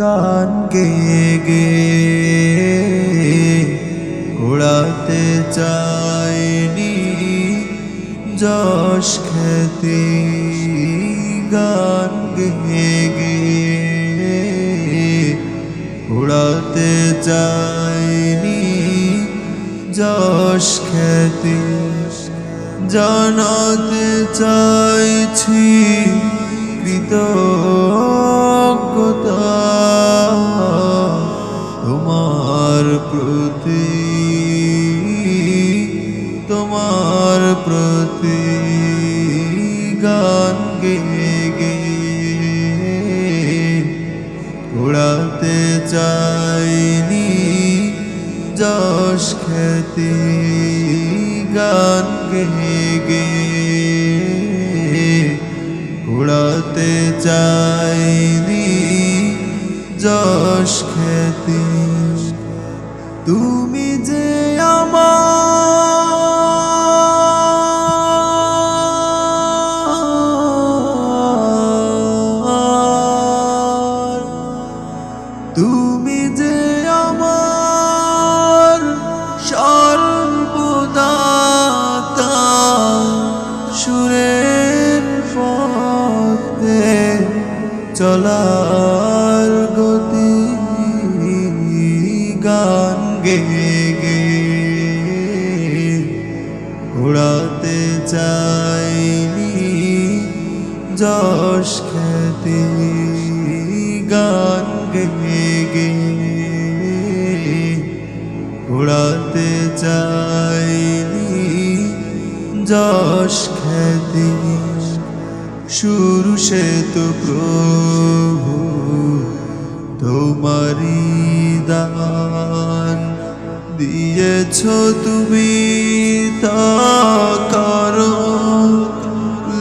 গান গে গে উড়াতে চাইনি যশ খ্যাতি গান গে গে উড়াতে চাইনি যশ খ্যাতি জানাতে চাইছি কৃতজ্ঞতা তোমার প্রতি গান গে গে উড়াতে চাইনি যশ খ্যাতি, গান গে গে উড়াতে চাইনি যশ খ্যাতি। তুমি যে চলার গতি গান গে গে। উড়াতে চাইনি যশ খ্যাতি গান গে গে। উড়াতে চাইনি যশ খ্যাতি শুরু সে তো প্রভু তোমারি দান দিয়েছ তুমি তা করো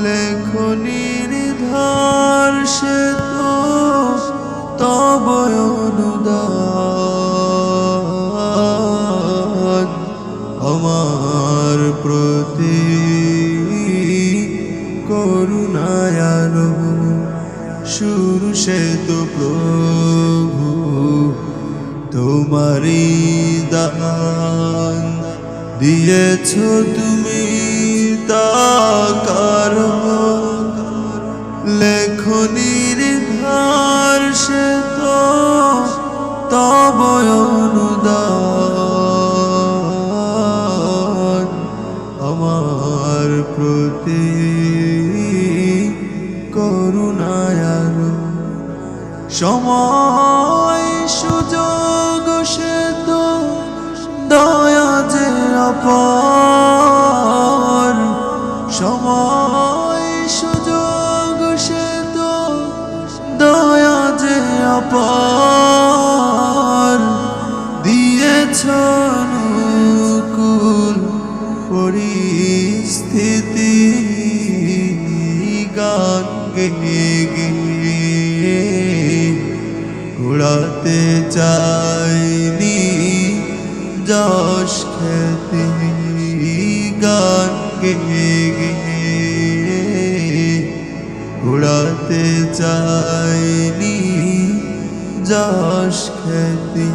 লেখনির ধার সে তো তব অনুদান। করুণায়ালো শুরু সে তো প্রভু তোমারি দান দিয়েছ তুমি তা কারও লেখনির ধার সে তো তব অনুদান। আমার প্রতি সময়, সুযোগ, সে তো দয়া যে অপার। সময়, সুযোগ, সে তো দয়া যে অপার। দিয়েছ অনুকূল পরিস্থিতি, গান গে গে উড়াতে চাইনি যশ খ্যাতি গান গে উড়াতে চাইনি যশ খ্যাতি।